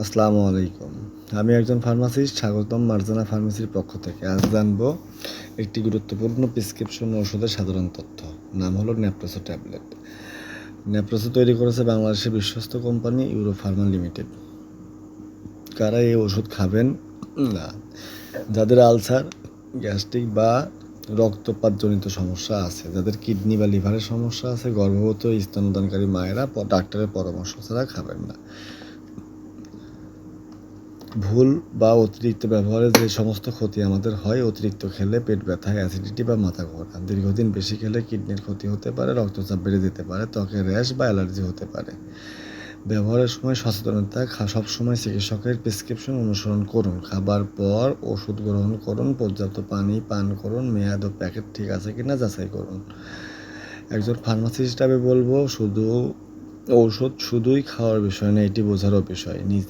আসসালামু আলাইকুম। আমি একজন ফার্মাসিস্ট, স্বাগতম মার্জানা ফার্মেসির পক্ষ থেকে। আজ জানব একটি গুরুত্বপূর্ণ প্রেসক্রিপশন ওষুধের সাধারণ তথ্য। নাম হলো ন্যাপ্রোসো ট্যাবলেট। ন্যাপ্রোসো তৈরি করেছে বাংলাদেশের বিশ্বস্ত কোম্পানি ইউরো ফার্মা লিমিটেড। কারা এই ওষুধ খাবেন? না। যাদের আলসার, গ্যাস্ট্রিক বা রক্তপাতজনিত সমস্যা আছে, যাদের কিডনি বা লিভারের সমস্যা আছে, গর্ভবতী স্তনদানকারী মায়েরা ডাক্তারের পরামর্শ ছাড়া খাবেন না। ভুল বা অতিরিক্ত ব্যবহারে যে সমস্ত ক্ষতি আমাদের হয়, অতিরিক্ত খেলে পেট ব্যথা অ্যাসিডিটি বা মাথা ঘোরা দীর্ঘদিন বেশি খেলে কিডনির ক্ষতি হতে পারে, রক্তচাপ বেড়ে যেতে পারে, ত্বকে র্যাশ বা অ্যালার্জি হতে পারে। ব্যবহারের সময় সচেতনতা সবসময় চিকিৎসকের প্রেসক্রিপশন অনুসরণ করুন। খাবার পর ওষুধ গ্রহণ করুন, পর্যাপ্ত পানি পান করুন, মেয়াদ ও প্যাকেট ঠিক আছে কিনা যাচাই করুন। একজন ফার্মাসিস্ট হিসাবে বলব, শুধু ঔষধ শুধুই খাওয়ার বিষয় না, এটি বোঝারও বিষয়। নিজে